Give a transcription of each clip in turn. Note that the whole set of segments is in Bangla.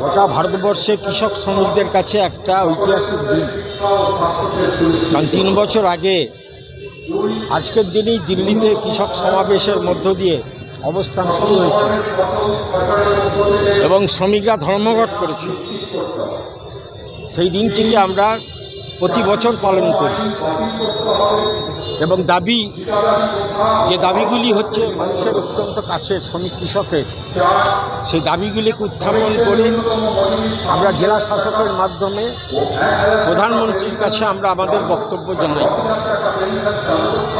গোটা ভারতবর্ষে কৃষক শ্রমিকদের কাছে একটা ঐতিহাসিক দিন। কারণ তিন বছর আগে, আজকের দিনেই দিল্লিতে কৃষক সমাবেশের মধ্য দিয়ে অবস্থান শুরু হয়েছে এবং শ্রমিকরা ধর্মঘট করেছে। সেই দিনটিকে আমরা প্রতি বছর পালন করি। এবং দাবি, যে দাবিগুলি হচ্ছে মানুষের অত্যন্ত কাছের শ্রমিক কৃষকের, সেই দাবিগুলিকে উত্থাপন করে আমরা জেলা শাসকের মাধ্যমে প্রধানমন্ত্রীর কাছে আমরা আমাদের বক্তব্য জানাই।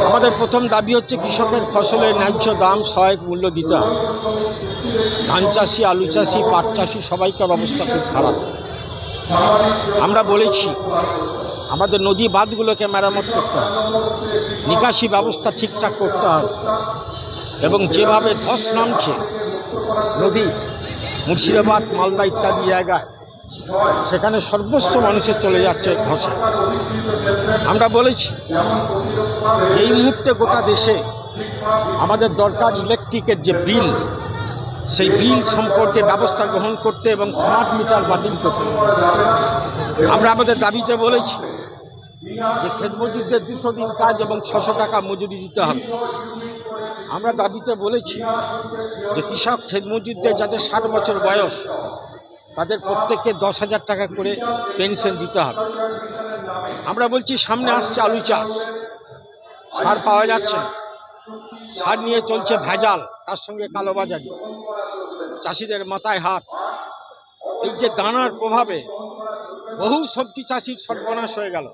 আমাদের প্রথম দাবি হচ্ছে কৃষকের ফসলের ন্যায্য দাম সহায়ক মূল্য দিতে হবে। ধান চাষি, আলু চাষি, পাট চাষি সবাইকার অবস্থা খুব খারাপ। আমরা বলেছি আমাদের নদী বাঁধগুলোকে মেরামত করতে হবে। নিকাশি ব্যবস্থা ঠিকঠাক করতে হবে। এবং যেভাবে ধস নামছে, নদী, মুর্শিদাবাদ, মালদা ইত্যাদি জায়গায়, সেখানে সর্বস্ব মানুষের চলে যাচ্ছে ধসে। আমরা বলেছি, এই মুহূর্তে গোটা দেশে আমাদের দরকার ইলেকট্রিকের যে বিল, সেই বিল সম্পর্কে ব্যবস্থা গ্রহণ করতে এবং স্মার্ট মিটার বাতিল করতে। আমরা আমাদের দাবিতে বলেছি যে ক্ষেত মজুরদের দুশো দিন কাজ এবং ছশো টাকা মজুরি দিতে হবে। আমরা দাবিতে বলেছি যে কৃষক ক্ষেত মজুরদের যাদের ষাট বছর বয়স, তাদের প্রত্যেককে দশ হাজার টাকা করে পেনশন দিতে হবে। আমরা বলছি, সামনে আসছে আলু চাষ। সার পাওয়া যাচ্ছে সার নিয়ে চলছে ভেজাল, তার সঙ্গে কালোবাজারি চাষিদের মাথায় হাত। এই যে দানার প্রভাবে বহু সবজি চাষির সর্বনাশ হয়ে গেল।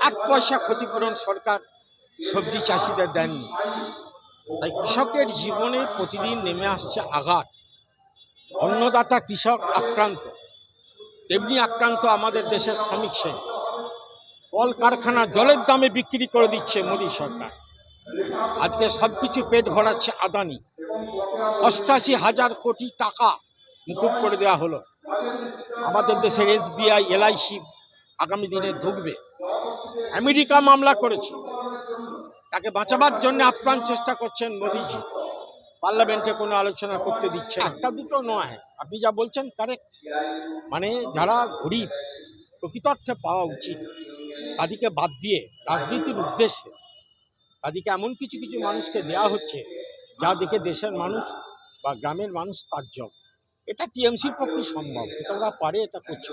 এক পয়সা ক্ষতিপূরণ সরকার সবজি চাষিদের দেননি। তাই কৃষকের জীবনে প্রতিদিন নেমে আসছে আঘাত। অন্নদাতা কৃষক আক্রান্ত। তেমনি আক্রান্ত আমাদের দেশের শ্রমিক শ্রেণি। কল কারখানা জলের দামে বিক্রি করে দিচ্ছে মোদী সরকার। আজকে সব কিছু পেট ভরাচ্ছে আদানি। অষ্টাশি হাজার কোটি টাকা মুকুব করে দেওয়া হলো। আমাদের দেশের এসবিআই, এলআইসি আগামী দিনে ঢুকবে। আমেরিকা মামলা করেছে। তাকে বাঁচাবার জন্য আপ্রাণ চেষ্টা করছেন মোদিজি। পার্লামেন্টে কোনো আলোচনা করতে দিচ্ছে একটা দুটো নয়। আপনি যা বলছেন কারেক্ট মানে যারা গরিব প্রকৃতার্থে পাওয়া উচিত, তাদেরকে বাদ দিয়ে রাজনীতির উদ্দেশ্যে তাদেরকে এমন কিছু কিছু মানুষকে দেয়া হচ্ছে, যা দেখে দেশের মানুষ বা গ্রামের মানুষ তার জব এটা টিএমসির পক্ষে সম্ভব। এটা ওরা পারে এটা করছে।